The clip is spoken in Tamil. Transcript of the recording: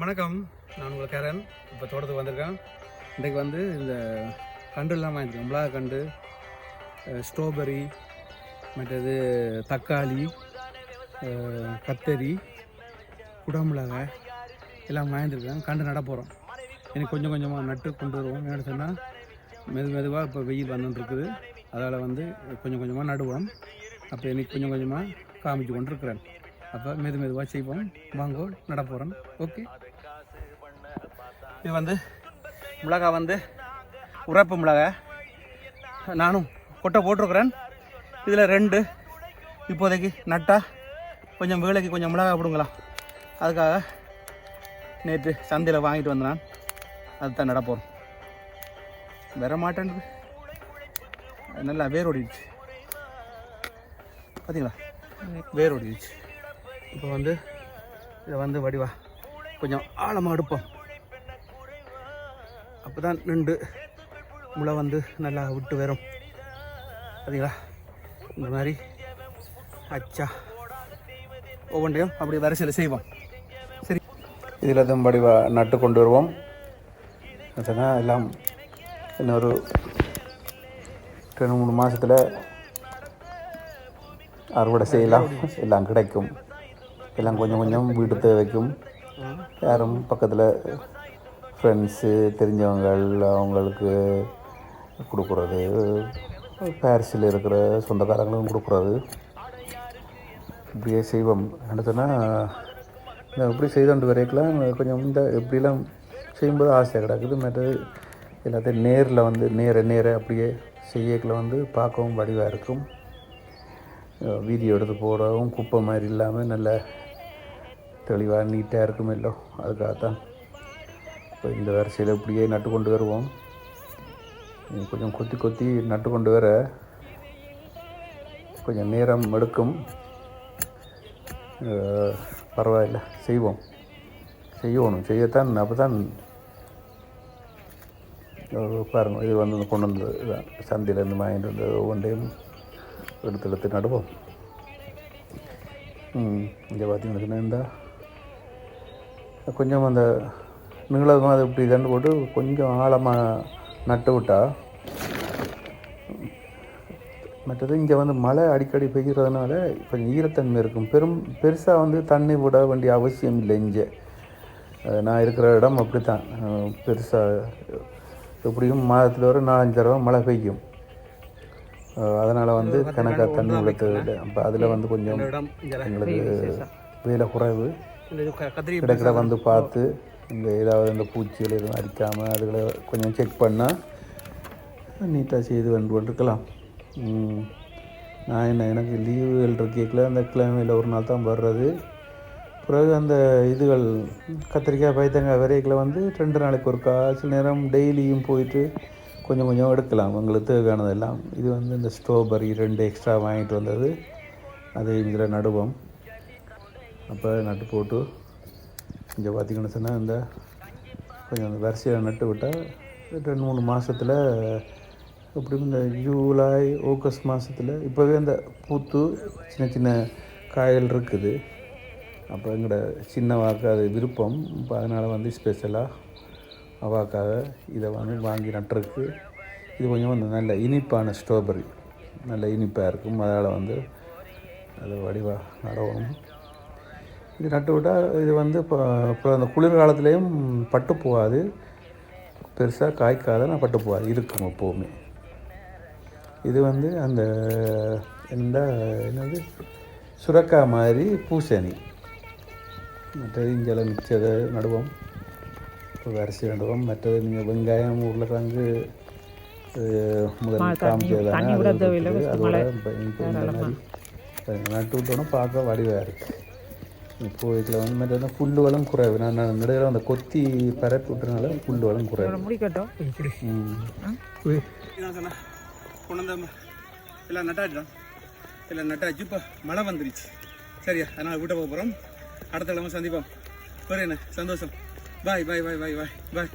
வணக்கம். நான் உங்கள் கரண். இப்போ தோட்டத்துக்கு வந்திருக்கேன். இன்றைக்கு வந்து இந்த கண்டுலாம் வாங்கியிருக்கேன் மிளகா கண்டு ஸ்ட்ராபெரி மற்றது தக்காளி கத்தரி குடமிளகாய் எல்லாம் வாங்கியிருக்கேன். கண்டு நட போகிறோம் எனக்கு கொஞ்சம் கொஞ்சமாக நட்டு கொண்டு வருவோம். என்ன சொன்னால் மெது மெதுவாக இப்போ வெயில் வந்துட்டுருக்குது. அதால் வந்து கொஞ்சம் கொஞ்சமாக நடுவோம். அப்போ எனக்கு கொஞ்சம் கொஞ்சமாக காமிச்சு கொண்டிருக்கிறேன். அப்போ மெது மெதுவாக செய்வோம். வாங்கோ நடப்போகிறோம் ஓகே. இது வந்து மிளகாய் வந்து உரப்பு மிளகா. நானும் கொட்டை போட்டிருக்கிறேன். இதில் ரெண்டு. இப்போதைக்கு நட்டா கொஞ்சம் வேலைக்கு கொஞ்சம் மிளகாய் போடுங்களா. அதுக்காக நேற்று சந்தையில் வாங்கிட்டு வந்தேன் அதுதான் நட வர மாட்டேன். நல்லா வேர் ஓடிடுச்சு. பார்த்தீங்களா வேர் ஓடிடுச்சு. இப்போ வந்து இதை வந்து வடிவா. கொஞ்சம் ஆழமாக எடுப்போம். அப்போ தான் நின்று முளை வந்து நல்லா விட்டு வரும். பார்த்தீங்களா இந்த மாதிரி. அச்சா. ஒவ்வொன்றையும் அப்படி வரிசையில் செய்வோம். சரி. இதில் தான் வடிவா நட்டு கொண்டு வருவோம். சொன்னால் எல்லாம் இன்னொரு ரெண்டு மூணு மாதத்தில் அறுவடை செய்யலாம். எல்லாம் கிடைக்கும். எல்லாம் கொஞ்சம் கொஞ்சம் வீட்டு தேவைக்கும். யாரும் பக்கத்தில் ஃப்ரெண்ட்ஸு தெரிஞ்சவங்கள் அவங்களுக்கு கொடுக்குறது பாரிஸில் இருக்கிற சொந்தக்காரங்களும் கொடுக்குறது. இப்படியே செய்வோம். என்ன சொன்னால் இப்படி செய்தோண்டு வரைக்கலாம் கொஞ்சம் இந்த இப்படிலாம் செய்யும்போது ஆசையாக கிடக்குது. மற்றது எல்லாத்தையும் நேரில் வந்து நேர நேர அப்படியே செய்யக்கில் வந்து பார்க்கவும் வடிவாக இருக்கும். அஹ் வீடியோ எடுத்து போடவும் குப்பை மாதிரி இல்லாமல் நல்ல தெளிவாக நீட்டாக இருக்கும் இல்லை அதுக்காகத்தான். இப்போ இந்த வரிசையில் இப்படியே நட்டு கொண்டு வருவோம். கொஞ்சம் கொத்தி கொத்தி நட்டு கொண்டு வர கொஞ்சம் நேரம் எடுக்கும். பரவாயில்ல. செய்வோம். செய்யணும். செய்யத்தான் அப்போ தான் பாருங்கள் இது வந்து கொண்டு வந்தது இதான் சந்தையிலேருந்து வாங்கிட்டு வந்தது ஒவ்வொன்றையும் எடுத்து எடுத்து நடுவோம். இங்கே பார்த்தீங்கன்னா இருந்தால் கொஞ்சம் அந்த நீளமாக அது இப்படி தண்டு போட்டு கொஞ்சம் ஆழமாக நட்டு விட்டா. மற்றது இங்கே வந்து மழை அடிக்கடி பெய்கிறதுனால கொஞ்சம் ஈரத்தன்மை இருக்கும். பெரும் பெருசாக வந்து தண்ணி விட வேண்டிய அவசியம் இல்லை இங்கே. நான் இருக்கிற இடம் அப்படி தான் பெருசாக எப்படியும் மாதத்தில் ஒரு நாலஞ்சு தடவை மழை பெய்யும். அதனால் வந்து கணக்காக தண்ணி விட தேவையில்லை அப்போ அதில் வந்து கொஞ்சம் எங்களுக்கு வேலை குறைவு. கிடைக்கிற வந்து பார்த்து இந்த ஏதாவது இந்த பூச்சிகள் எதுவும் அடிக்காமல் அதுகளை கொஞ்சம் செக் பண்ணால் நீட்டாக செய்து வந்து கொண்டிருக்கலாம். நான் என்ன எனக்கு லீவுகள் இருக்கேக்கில் அந்த கிழமையில் ஒரு நாள் தான் வர்றது. பிறகு அந்த இதுகள் கத்திரிக்காய் பைத்தங்காய் விரைக்கில் வந்து ரெண்டு நாளைக்கு ஒருக்கா சில நேரம் டெய்லியும் போயிட்டு கொஞ்சம் கொஞ்சம் எடுக்கலாம். உங்களுக்கு தேவையானதெல்லாம். இது வந்து இந்த ஸ்ட்ராபெரி ரெண்டு எக்ஸ்ட்ரா வாங்கிட்டு வந்தது. அதை இதில் நடுவோம் அப்போ நட்டு போட்டு இங்கே பார்த்திங்கன்னு சொன்னால் இந்த கொஞ்சம் அந்த வரிசையில் நட்டு விட்டால் ரெண்டு மூணு மாதத்தில் எப்படியும் இந்த ஜூலை ஆகஸ்ட் மாதத்தில் இப்போவே அந்த பூத்து சின்ன சின்ன காய்கள் இருக்குது. அப்போ எங்களோட சின்ன வாக்கு அது விருப்பம். இப்போ அதனால் வந்து ஸ்பெஷலாக அவாக்காக இதை வந்து வாங்கி நட்டுருக்கு. இது கொஞ்சம் வந்து நல்ல இனிப்பான ஸ்ட்ராபெரி நல்ல இனிப்பாக இருக்கும். அதனால் வந்து அது வடிவாக நடவும். இது நட்டு விட்டால் இது வந்து இப்போ இப்போ அந்த குளிர்காலத்துலேயும் பட்டு போகாது. பெருசாக காய்க்காத நான் பட்டு போகாது. இருக்கும் எப்போவுமே. இது வந்து அந்த இந்த என்னது? சுரக்காய் மாதிரி பூசணி. மற்றது இஞ்சலை மிச்சதை நடுவோம் இப்போ வரிசை நடுவோம் மற்றது நீங்கள் வெங்காயம் உருளைக்கிழங்கு முதல் இருக்குது. அதோட இந்த மாதிரி நட்டு விட்டோன்னா பார்க்க வடிவாக இருக்குது இப்போ இதில் வந்து வந்து புல் வளம் குறைவு. நான் நடுவில் அந்த கொத்தி பரப்பி விட்டுறனால புல் வளம் குறைவு முடிக்கட்டும் கொண்டு எல்லாம் நட்டாச்சுதான். எல்லாம் நட்டாச்சு. இப்போ மழை வந்துருச்சு. சரியா அதனால் வீட்டை போக போகிறோம் அடுத்த கிழமை சந்திப்போம். ஒரு என்ன சந்தோஷம். பாய் பாய் பாய் பாய் பாய் பாய்